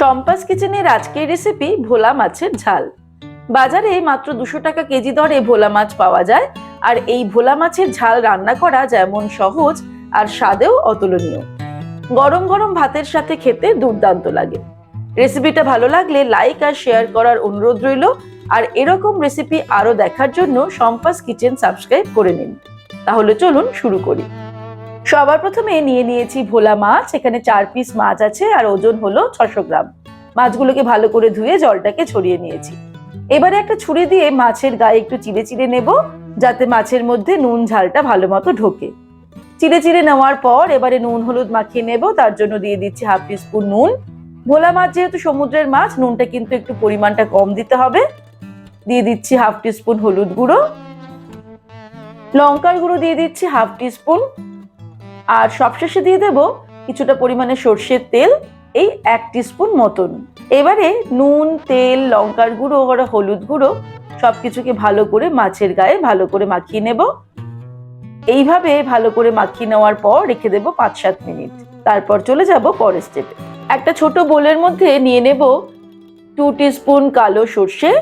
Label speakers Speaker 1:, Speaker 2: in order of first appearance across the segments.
Speaker 1: সম্পাস কিচেনের আজকের রেসিপি ভোলা মাছের ঝাল। বাজারে মাত্র দুশো টাকা কেজি দরে ভোলা মাছ পাওয়া যায়, আর এই ভোলা মাছের ঝাল রান্না করা যেমন সহজ আর স্বাদেও অতুলনীয়। গরম গরম ভাতের সাথে খেতে দুর্দান্ত লাগে। রেসিপিটা ভালো লাগলে লাইক আর শেয়ার করার অনুরোধ রইল, আর এরকম রেসিপি আরও দেখার জন্য সম্পাস কিচেন সাবস্ক্রাইব করে নিন। তাহলে চলুন শুরু করি। সবার প্রথমে নিয়ে নিয়েছি ভোলা মাছ। এখানে চার পিস মাছ আছে আর ওজন হলো ছশো গ্রাম। মাছগুলোকে ভালো করে ধুয়ে জলটাকে ছড়িয়ে নিয়েছি। এবারে একটা ছুরি দিয়ে মাছের গায়ে একটু চিড়ে চিড়ে নেব, যাতে মাছের মধ্যে নুন ঝালটা ভালো মতো ঢোকে। চিড়ে চিড়ে নেওয়ার পর এবারে নুন হলুদ মাখিয়ে নেব, তার জন্য দিয়ে দিচ্ছি হাফ টিস্পুন নুন। ভোলা মাছ যেহেতু সমুদ্রের মাছ, নুনটা কিন্তু একটু পরিমাণটা কম দিতে হবে। দিয়ে দিচ্ছি হাফ টিস্পুন হলুদ গুঁড়ো। লঙ্কার গুঁড়ো দিয়ে দিচ্ছি হাফ টিস্পুন আর সবশেষে দিয়ে দেব কিছুটা পরিমাণে সর্ষের তেল, এই এক টিস্পুন মতন। এবারে নুন, তেল, লঙ্কার গুঁড়ো আর হলুদ গুঁড়ো সবকিছুকে ভালো করে মাছের গায়ে ভালো করে মাখিয়ে নেব। এইভাবে ভালো করে মাখিয়ে নেওয়ার পর রেখে দেব পাঁচ সাত মিনিট। তারপর চলে যাব পরের স্টেপে একটা ছোট বোলের মধ্যে নিয়ে নেব টু টিস্পুন কালো সর্ষে।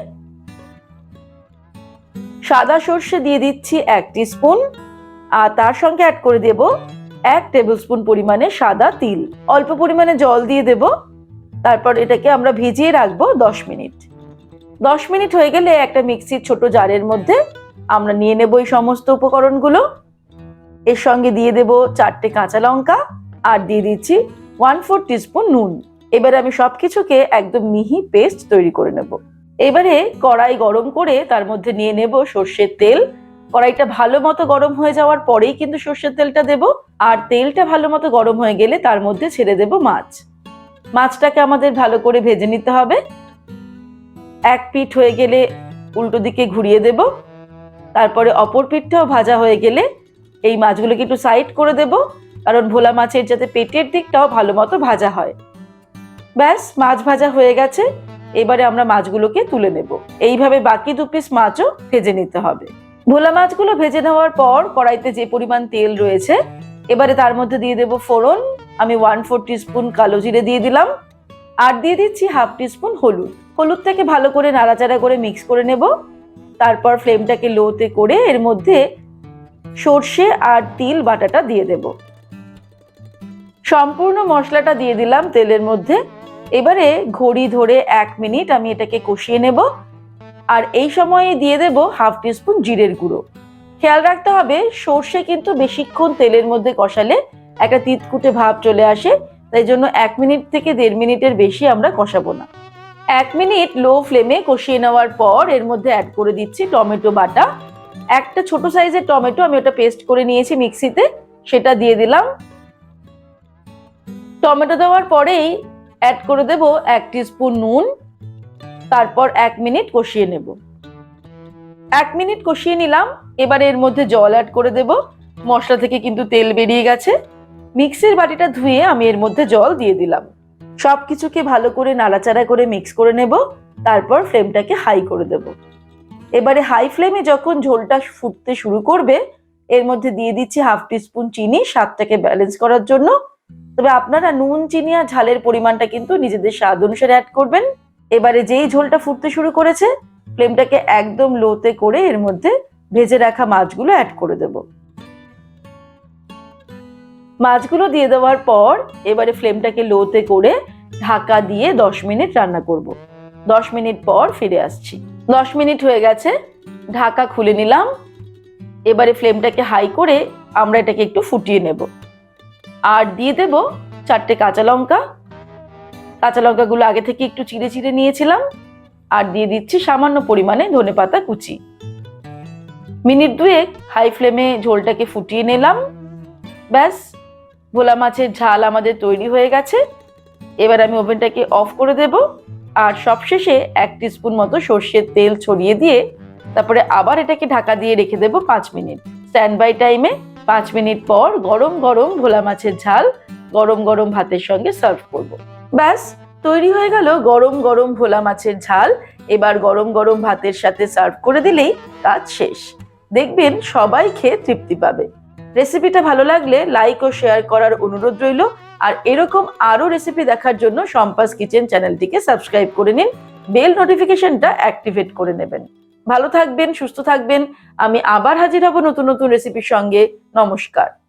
Speaker 1: সাদা সর্ষে দিয়ে দিচ্ছি এক টিস্পুন আর তার সঙ্গে অ্যাড করে দেব এক টেবিল স্পুন পরিমাণে সাদা তিল। অল্প পরিমাণে জল দিয়ে দেব। তারপর এটাকে আমরা ভিজিয়ে রাখব দশ মিনিট। দশ মিনিট হয়ে গেলে একটা মিক্সির ছোট জারের মধ্যে আমরা নিয়ে নেব এই সমস্ত উপকরণগুলো। এর সঙ্গে দিয়ে দেব চারটে কাঁচা লঙ্কা আর দিয়ে দিচ্ছি ওয়ান ফোর টিস্পুন নুন। এবারে আমি সব কিছুকে একদম মিহি পেস্ট তৈরি করে নেব। এবারে কড়াই গরম করে তার মধ্যে নিয়ে নেব সর্ষের তেল কড়াইটা ভালো মতো গরম হয়ে যাওয়ার পরেই কিন্তু সর্ষের তেলটা দেব, আর তেলটা ভালো মতো গরম হয়ে গেলে তার মধ্যে ছেড়ে দেব মাছ। মাছটাকে আমাদের ভালো করে ভেজে নিতে হবে। এক পিঠ হয়ে গেলে উল্টো দিকে ঘুরিয়ে দেব। তারপরে অপর পিঠটাও ভাজা হয়ে গেলে এই মাছগুলোকে একটু সাইড করে দেব, কারণ ভোলা মাছের যাতে পেটের দিকটাও ভালো মতো ভাজা হয়। ব্যাস, মাছ ভাজা হয়ে গেছে। এবারে আমরা মাছগুলোকে তুলে নেব। এইভাবে বাকি দু পিস মাছও ভেজে নিতে হবে। ভোলা মাছগুলো ভেজে নেওয়ার পর কড়াইতে যে পরিমাণ তেল রয়েছে, এবারে তার মধ্যে দিয়ে দেব ফোড়ন। আমি ওয়ান ফোর টিস্পুন কালো জিরে দিয়ে দিলাম। আর দিয়ে দিচ্ছি হাফ টিস্পুন হলুদ। হলুদটাকে ভালো করে নাড়াচাড়া করে মিক্স করে নেব। তারপর ফ্লেমটাকে লোতে করে এর মধ্যে সর্ষে আর তিল বাটাটা দিয়ে দেব। সম্পূর্ণ মশলাটা দিয়ে দিলাম তেলের মধ্যে। এবারে ঘড়ি ধরে এক মিনিট আমি এটাকে কষিয়ে নেব। আর এই সময়ে দিয়ে দেব হাফ টিস্পুন জিরের গুঁড়ো। খেয়াল রাখতে হবে, সর্ষে কিন্তু বেশিক্ষণ তেলের মধ্যে কষালে একটা তিতকুটে ভাব চলে আসে, তাই জন্য এক মিনিট থেকে দেড় মিনিটের বেশি আমরা কষাবো না। এক মিনিট লো ফ্লেমে কষিয়ে নেওয়ার পর এর মধ্যে অ্যাড করে দিচ্ছি টমেটো বাটা। একটা ছোট সাইজের টমেটো আমি ওটা পেস্ট করে নিয়েছি মিক্সিতে, সেটা দিয়ে দিলাম। টমেটো দেওয়ার পরেই অ্যাড করে দেব এক স্পুন নুন। তারপর এক মিনিট কষিয়ে নেব। এক মিনিট কষিয়ে নিলাম, এবার এর মধ্যে জল অ্যাড করে দেব। মশলা থেকে কিন্তু তেল বেরিয়ে গেছে। মিক্সির বাটিটা ধুয়ে আমি এর মধ্যে জল দিয়ে দিলাম। সব কিছুকে ভালো করে নাড়াচাড়া করে মিক্স করে নেব, তারপর ফ্লেমটাকে হাই করে দেব। এবারে হাই ফ্লেমে যখন ঝোলটা ফুটতে শুরু করবে, এর মধ্যে দিয়ে দিচ্ছি হাফ টিস্পুন চিনি, স্বাদটাকে ব্যালেন্স করার জন্য। তবে আপনারা নুন, চিনি আর ঝালের পরিমাণটা কিন্তু নিজেদের স্বাদ অনুসারে অ্যাড করবেন। এবারে যেই ঝোলটা ফুটতে শুরু করেছে, ফ্লেমটাকে একদম লোতে করে এর মধ্যে ভেজে রাখা মাছগুলো অ্যাড করে দেব। মাছগুলো দিয়ে দেওয়ার পর এবারে ফ্লেমটাকে লোতে করে ঢাকা দিয়ে দশ মিনিট রান্না করব। দশ মিনিট পর ফিরে আসছি। দশ মিনিট হয়ে গেছে, ঢাকা খুলে নিলাম। এবারে ফ্লেমটাকে হাই করে আমরা এটাকে একটু ফুটিয়ে নেব। আর দিয়ে দেব চারটে কাঁচা লঙ্কা কাঁচা লঙ্কাগুলো আগে থেকে একটু চিড়ে চিড়ে নিয়েছিলাম, আর দিয়ে দিচ্ছি সামান্য পরিমাণে ধনে পাতা কুচি। মিনিট দুয়েক হাই ফ্লেমে ঝোলটাকে ফুটিয়ে নিলাম। ব্যাস, ভোলা মাছের ঝাল আমাদের তৈরি হয়ে গেছে। এবার আমি ওভেনটাকে অফ করে দেব, আর সবশেষে এক স্পুন মতো সর্ষের তেল ছড়িয়ে দিয়ে তারপরে আবার এটাকে ঢাকা দিয়ে রেখে দেবো পাঁচ মিনিট। স্ট্যান্ড বাই টাইমে পাঁচ মিনিট পর গরম গরম ভোলা মাছের ঝাল গরম গরম ভাতের সঙ্গে সার্ভ করব। ব্যাস, তৈরি হয়ে গেল গরম গরম ভোলা মাছের ঝাল। এবার গরম গরম ভাতের সাথে সার্ভ করে দিলেই কাজ শেষ। দেখবেন সবাই খেয়ে তৃপ্তি পাবে। রেসিপিটা ভালো লাগলে লাইক ও শেয়ার করার অনুরোধ রইল। আর এরকম আরও রেসিপি দেখার জন্য সম্পাস কিচেন চ্যানেলটিকে সাবস্ক্রাইব করে নিন। বেল নোটিফিকেশনটা অ্যাক্টিভেট করে নেবেন। ভালো থাকবেন, সুস্থ থাকবেন। আমি আবার হাজির হব নতুন নতুন রেসিপির সঙ্গে। নমস্কার।